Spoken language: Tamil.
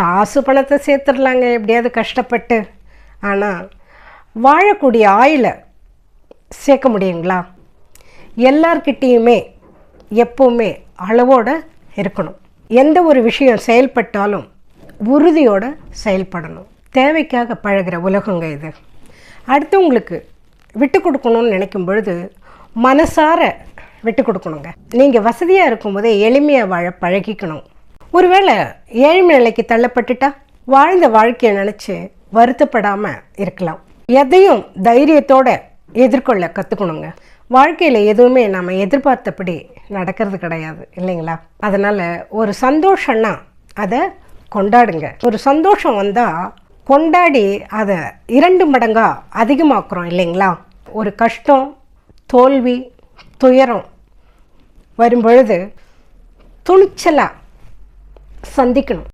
காசு பணத்தை சேர்த்துடலாங்க எப்படியாவது கஷ்டப்பட்டு. ஆனால் வாழக்கூடிய ஆயிலை சேர்க்க முடியுங்களா? எல்லார்கிட்டேயுமே எப்போவுமே அளவோடு இருக்கணும். எந்த ஒரு விஷயம் செயல்பட்டாலும் உறுதியோடு செயல்படணும். தேவைக்காக பழகுற உலகங்க இது. அடுத்தவங்களுக்கு விட்டு கொடுக்கணும்னு நினைக்கும் பொழுது மனசார விட்டு கொடுக்கணுங்க. நீங்கள் வசதியாக இருக்கும்போதே எளிமையாக வாழ பழகிக்கணும். ஒருவேளை ஏழ்மை நிலைக்கு தள்ளப்பட்டுட்டா வாழ்ந்த வாழ்க்கையை நினச்சி வருத்தப்படாமல் இருக்கலாம். எதையும் தைரியத்தோட எதிர்கொள்ள கற்றுக்கணுங்க வாழ்க்கையில் எதுவுமே நம்ம எதிர்பார்த்தபடி நடக்கிறது கிடையாது இல்லைங்களா? அதனால் ஒரு சந்தோஷம்னா அதை கொண்டாடுங்க. ஒரு சந்தோஷம் வந்தால் கொண்டாடி அதை இரண்டு மடங்காக அதிகமாக்குறோம் இல்லைங்களா? ஒரு கஷ்டம் தோல்வி துயரம் வரும்பொழுது துணிச்சலாக സന്ധിക്കണം.